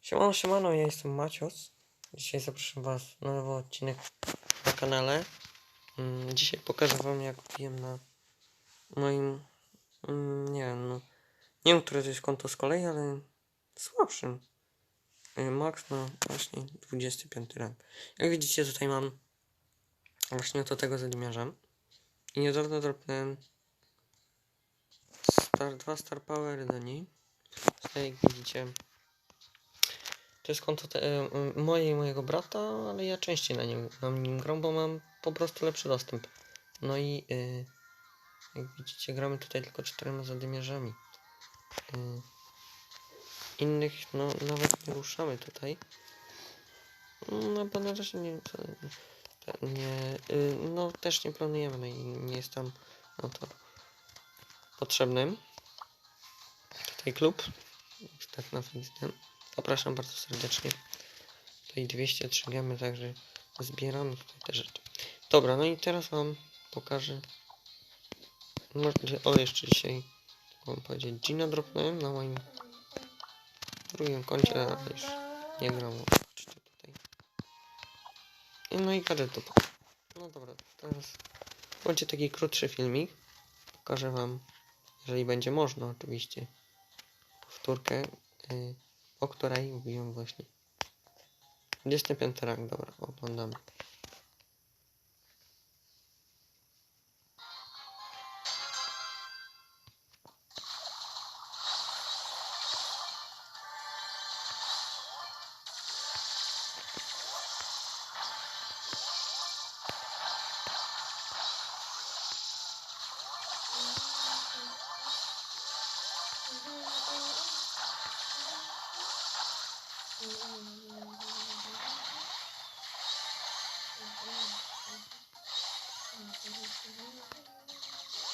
Siemano, siemano, ja jestem Macios. Dzisiaj zapraszam was na nowy odcinek na kanale. Mm, Dzisiaj pokażę wam jak wbiłem na moim, mm, nie wiem, no, nie wiem, które to jest konto z kolei, ale słabszym. Y, Max na właśnie 25 rank. Jak widzicie tutaj mam właśnie to tego zadymiarza. I niedawno dropnąłem star, dwa Star Power do niej. Tutaj jak widzicie to jest konto te, moje i mojego brata, ale ja częściej na nim, na nim gram, bo mam po prostu lepszy dostęp. No i e, jak widzicie, gramy tutaj tylko czterema zadymiarzami. E, innych, no nawet nie ruszamy tutaj. No bo na razie nie, nie e, no też nie planujemy, no i nie jest tam no to potrzebnym. Tutaj klub, tak na Facebooku. Zapraszam bardzo serdecznie. Tutaj 203 gemy, także zbieramy tutaj te rzeczy. Dobra, no i teraz wam pokażę. O, jeszcze dzisiaj mam powiedzieć, Gina dropnąłem na moim drugim koncie, ale już nie gram. Tutaj. No i gadżet to. No dobra, teraz będzie taki krótszy filmik. Pokażę wam, jeżeli będzie można oczywiście, powtórkę. y, o której mówiłem właśnie. 25 rank, dobra, oglądamy. Thank you.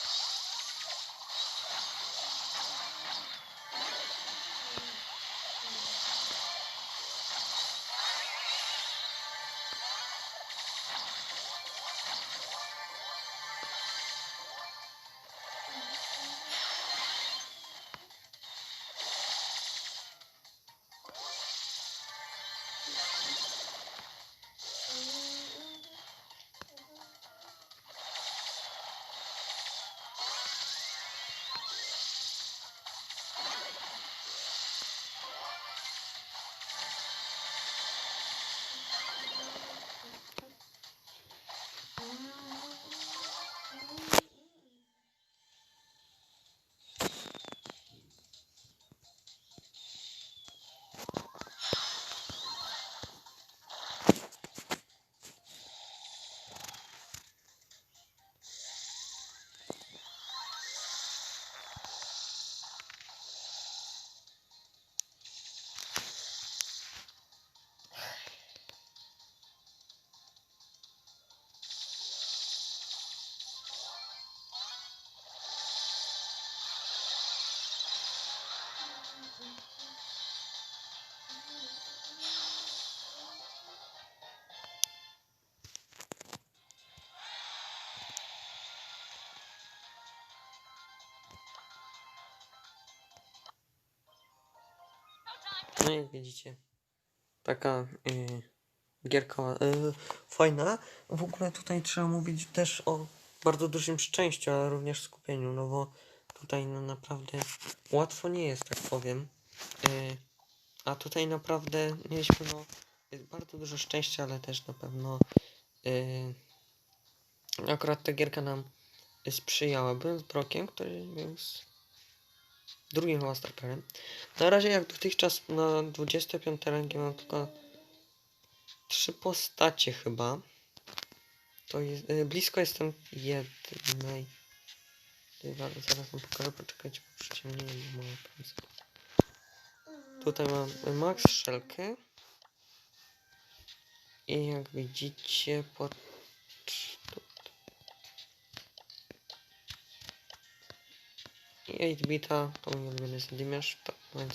No jak widzicie, taka y, gierka y, fajna. W ogóle tutaj trzeba mówić też o bardzo dużym szczęściu, ale również skupieniu, no bo tutaj no naprawdę łatwo nie jest, tak powiem. Y, a tutaj naprawdę mieliśmy no bardzo dużo szczęścia, ale też na pewno y, akurat ta gierka nam sprzyjała. Byłem z Brokiem, który był drugim chyba starperem. Na razie jak dotychczas na 25 rangi mam tylko trzy postacie chyba. To jest, y, blisko jestem jednej. Zaraz, zaraz wam pokażę, poczekajcie, bo przyciemniłem moje palce. Tutaj mam Max Szelkę. I jak widzicie pod... 8-bita to mój ulubiony zadymiarz, tak więc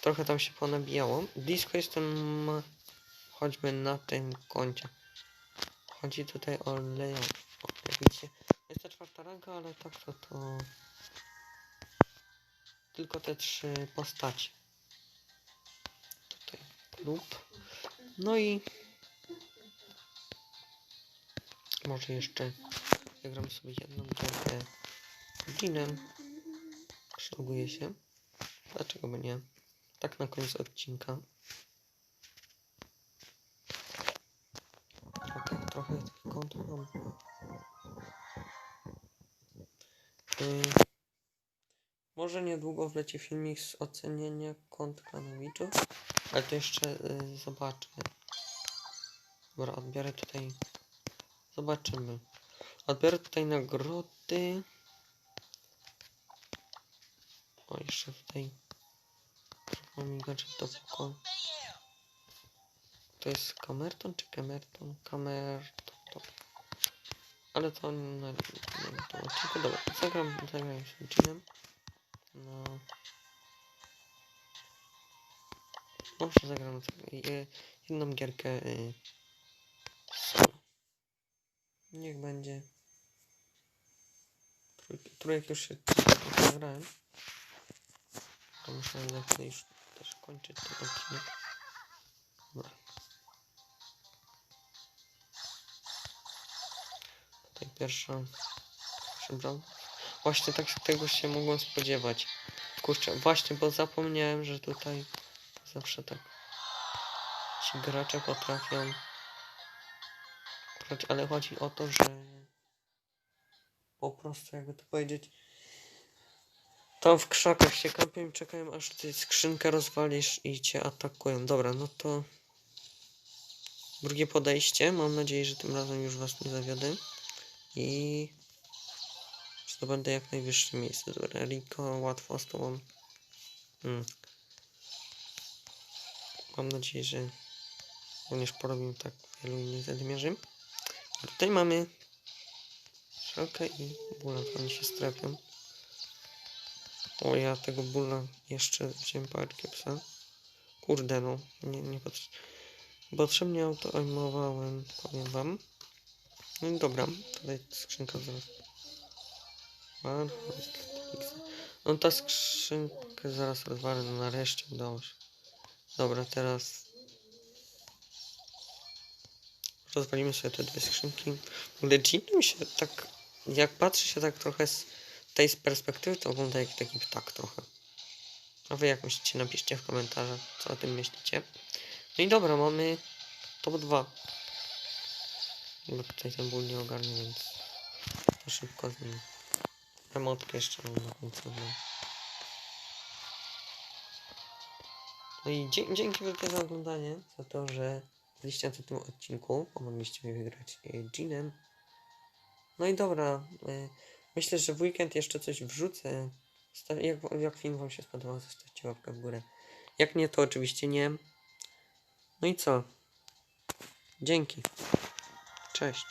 trochę tam się ponabijało. Disco jestem choćby na tym koncie. Chodzi tutaj o. O, jak widzicie, jest ta czwarta ranka, ale tak to to tylko te trzy postacie. Tutaj lub. No i może jeszcze zagram sobie jedną gierkę Jeanem. Przyloguje się. Dlaczego by nie? Tak na koniec odcinka. Trochę, trochę tych kont mam. Y, może niedługo wleci filmik z ocenienia kont klanowiczów, ale to jeszcze y, zobaczę. Dobra, odbiorę tutaj. Zobaczymy. Odbiorę tutaj nagrody. O, jeszcze tutaj. Trochę mi gadżet do pokoju. To jest kamerton czy kamerton? Kamerton. To. Ale to na, na tym odcinku. Dobra, zagram, zagram się Jeanem. No. Może zagram y, jedną gierkę y, solo. Niech będzie. Trójek już się. To muszę za chwilę już też kończyć ten odcinek. Dobra. Tutaj pierwsza. Brown. Właśnie tak tego się mogłem spodziewać. Kurczę, właśnie, bo zapomniałem, że tutaj zawsze tak ci gracze potrafią ale chodzi o to, że po prostu jakby to powiedzieć tam w krzakach się kampią i czekają aż ty skrzynkę rozwalisz i cię atakują. Dobra, no to drugie podejście. Mam nadzieję, że tym razem już was nie zawiodę. I zdobędę jak najwyższe miejsce. Dobra, Rico, łatwo z tobą. Hmm. Mam nadzieję, że również porobimy tak wielu innych zadymiarzy. A tutaj mamy Szalkę i Bula, oni się strepią. O, ja tego Bula jeszcze wziąłem paczkę psa. Kurde no, nie, nie potrzebnie. Potrzebnie auto aimowałem, powiem wam. No i dobra, tutaj skrzynka zaraz. No ta skrzynkę zaraz rozwalę, no nareszcie udało się. Dobra, teraz rozwalimy sobie te dwie skrzynki. W ogóle mi się tak, jak patrzy się tak trochę z tej perspektywy, to wygląda jak taki ptak trochę. A wy jak myślicie, napiszcie w komentarzach, co o tym myślicie. No i dobra, mamy top 2. Bo tutaj ten ból nie ogarnie, więc to szybko z nim. Emotkę jeszcze mam na końcu. No. No i dzie dzięki wielkie za oglądanie, za to, że byliście na tym odcinku, pomogliście mi wygrać e, Jeanem. No i dobra, e, myślę, że w weekend jeszcze coś wrzucę. Jak, jak film wam się spodobał, zostawcie łapkę w górę. Jak nie, to oczywiście nie. No i co? Dzięki. Cześć.